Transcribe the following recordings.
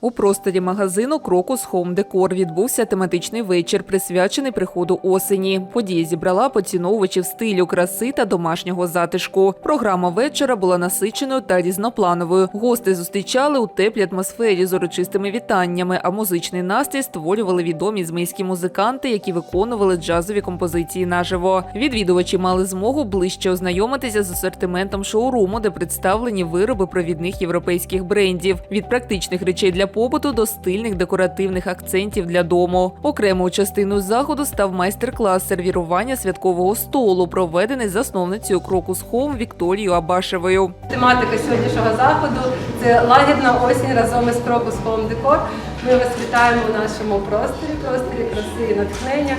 У просторі магазину Крокус Хоум Декор відбувся тематичний вечір, присвячений приходу осені. Подія зібрала поціновувачів стилю, краси та домашнього затишку. Програма вечора була насиченою та різноплановою. Гости зустрічали у теплій атмосфері з урочистими вітаннями, а музичний настрій створювали відомі змейські музиканти, які виконували джазові композиції наживо. Відвідувачі мали змогу ближче ознайомитися з асортиментом шоуруму, де представлені вироби провідних європейських брендів від практичних речей для побуту до стильних декоративних акцентів для дому. Окремою частиною заходу став майстер-клас сервірування святкового столу, проведений засновницею Крокус Хоум Вікторією Абашевою. Тематика сьогоднішнього заходу це лагідна осінь разом із Крокус Home Decor. Ми вас вітаємо у нашому просторі, просторі краси і натхнення.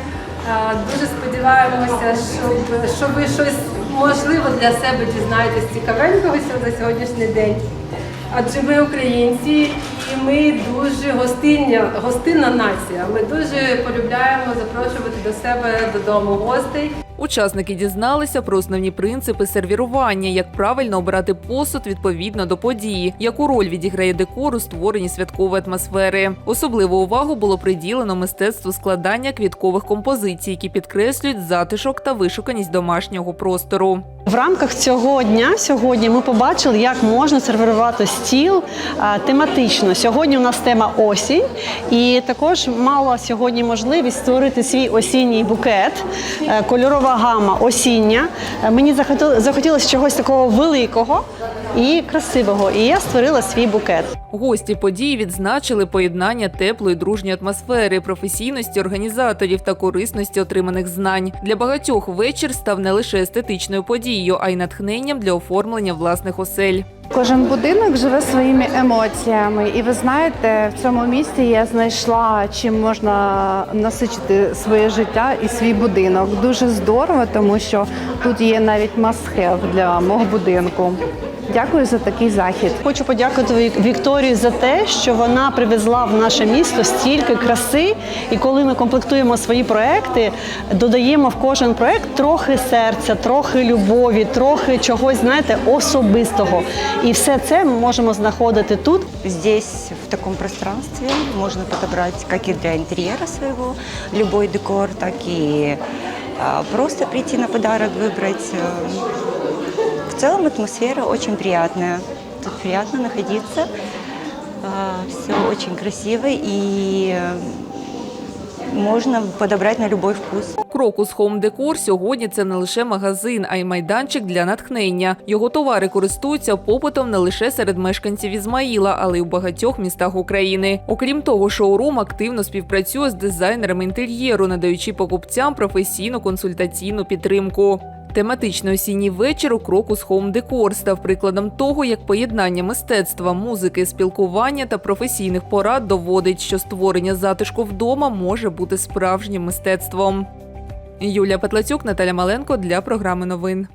Дуже сподіваємося, що, що ви щось можливо для себе дізнаєтесь цікавенького за сьогоднішній день. Адже ми українці і ми дуже гостиння, гостинна нація. Ми дуже полюбляємо запрошувати до себе додому гостей. Учасники дізналися про основні принципи сервірування, як правильно обирати посуд відповідно до події, яку роль відіграє декор у створенні святкової атмосфери. Особливу увагу було приділено мистецтву складання квіткових композицій, які підкреслюють затишок та вишуканість домашнього простору. В рамках цього дня сьогодні ми побачили, як можна сервірувати стіл а, тематично. Сьогодні у нас тема осінь, і також мала сьогодні можливість створити свій осінній букет, е, кольорова гама осіння. Е, Мені захотілося чогось такого великого і красивого. І я створила свій букет. Гості події відзначили поєднання теплої дружньої атмосфери, професійності організаторів та корисності отриманих знань. Для багатьох вечір став не лише естетичною подією, а й натхненням для оформлення власних осель. Кожен будинок живе своїми емоціями, і ви знаєте, в цьому місті я знайшла чим можна насичити своє життя і свій будинок. Дуже здорово, тому що тут є навіть must-have для мого будинку. Дякую за такий захід. Хочу подякувати Вікторії за те, що вона привезла в наше місто стільки краси. І коли ми комплектуємо свої проекти, додаємо в кожен проект трохи серця, трохи любові, трохи чогось, знаєте, особистого. І все це ми можемо знаходити тут. Здесь, в таком пространстве, можно подобрать как и для интерьера своего любой декор, так а, просто прийти на подарок, выбрать. В целом атмосфера очень приятная. Тут приятно находиться. Все очень красиво и э, можно подобрать на любой вкус. Крокус Хоум Декор сьогодні це не лише магазин, а й майданчик для натхнення. Його товари користуються попитом не лише серед мешканців Ізмаїла, але й у багатьох містах України. Окрім того, шоурум активно співпрацює з дизайнерами інтер'єру, надаючи покупцям професійну консультаційну підтримку. Тематичний осінній вечір у Крокус Хоум Декор став прикладом того, як поєднання мистецтва, музики, спілкування та професійних порад доводить, що створення затишку вдома може бути справжнім мистецтвом. Юлія Петлацюк, Наталя Маленко для програми новин.